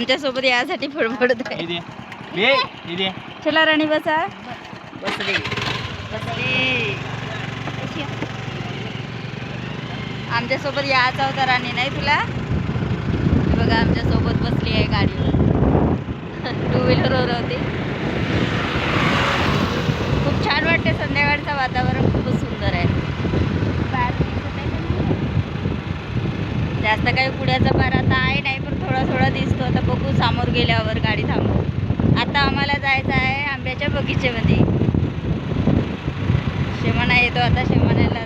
आमच्यासोबत यासाठी फडफडत आहे. चला राणी बसा. बसली. बसली? आमच्यासोबत यायचा होता राणी नाही तुला? बघा आमच्यासोबत बसली आहे गाडीवर टू व्हीलरवर होती. खूप छान वाटते संध्याकाळचं वातावरण खूपच सुंदर आहे. जास्त काही पुण्याचा पार आता आहे नाही पण थोडा थोडा दिसतो आता बघू समोर गेल्यावर गाडी थांबू. आता आम्हाला जायचं आहे आंब्याच्या बगीचेमध्ये. शेमाना येतो आता शेमाण्याला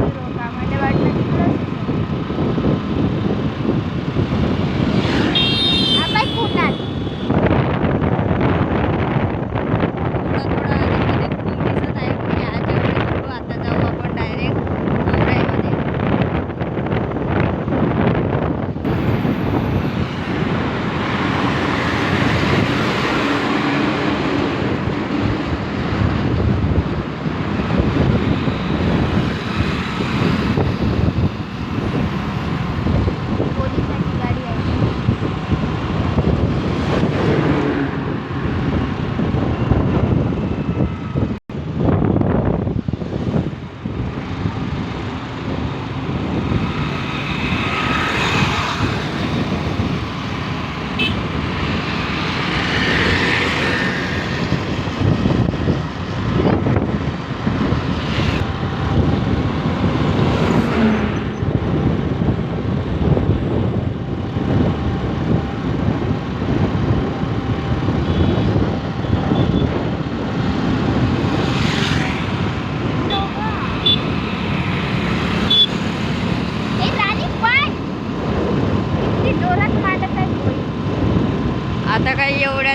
Thank you.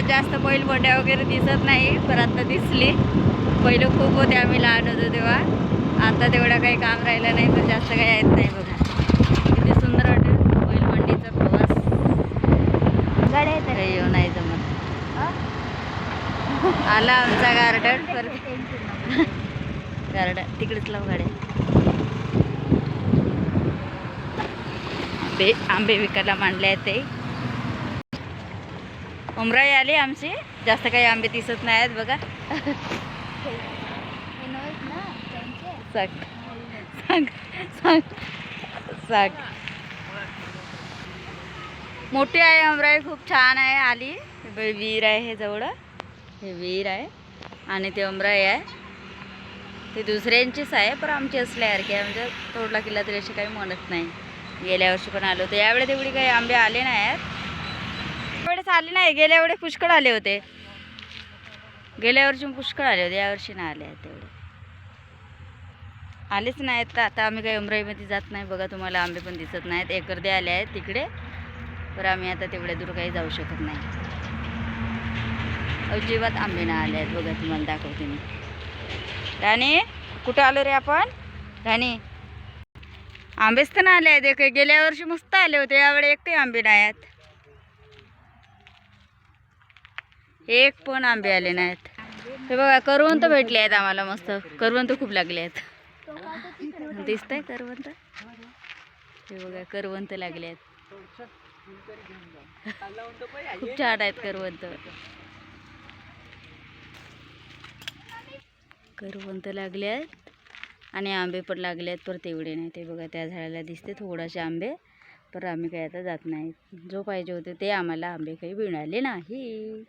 जास्त बैल मोठ्या वगैरे दिसत नाही पण आता दिसली. पहिलं खूप होते आम्ही लहान होतो तेव्हा. आता तेवढं काही काम राहिलं नाही तर जास्त काही येत नाही बघा. किती सुंदर वाटेल बैल मंडीचा प्रवास. गाड्या येऊ नाही जमत. आला आमचा गार्डन. पर गार्डन. तिकडेच लाव गाड्या. आंबे आंबे विकायला मांडले आहेत ते. उमराई आली आमची. जास्त काही आंबे दिसत नाही आहेत बघा. सांग. सांग. सांग. सांग. मोठी आहे अमराई खूप छान आहे. आली. विहीर आहे हे जवळ. हे विहीर आहे. आणि ते अमराई आहे. ते दुसऱ्यांचीच आहे पण आमची असल्यासारखी आहे. म्हणजे तोडला किल्ला तरी अशी काही म्हणत नाही. गेल्या वर्षी पण आलो होतो. यावेळी तेवढी काही आंबे आले नाही आहेत. यावेळेस आले नाही गेल्या एवढे पुष्कळ आले होते. गेल्या वर्षी पुष्कळ आले होते यावर्षी नाही आले आहेत तेवढे आलेच नाहीत तर आता आम्ही काही उमराईमध्ये जात नाही बघा तुम्हाला आंबे पण दिसत नाहीत. एकरदे आले आहेत तिकडे तर आम्ही आता तेवढ्या दूर काही जाऊ शकत नाही. अजिबात आंबे ना आले आहेत बघा तुम्हाला दाखवते मी. राणी कुठं आलो रे आपण? राणी आंबेच तर नाही आले आहेत. एक गेल्या वर्षी मस्त आले होते यावेळी एकटे आंबे नाही आहेत. एक पण आंबे आले नाहीत. हे बघा करवंत भेटले आहेत आम्हाला मस्त. करवंत खूप लागले आहेत. दिसत आहे करवंत हे बघा करवंत लागले आहेत. खूप छान आहेत करवंत करवंत लागले आहेत आणि आंबे पण लागले आहेत परत एवढे नाही ते बघा त्या झाडाला दिसते थोडासे आंबे पर आम्ही काही आता जात नाही. जो पाहिजे होते ते आम्हाला आंबे काही मिळाले नाही.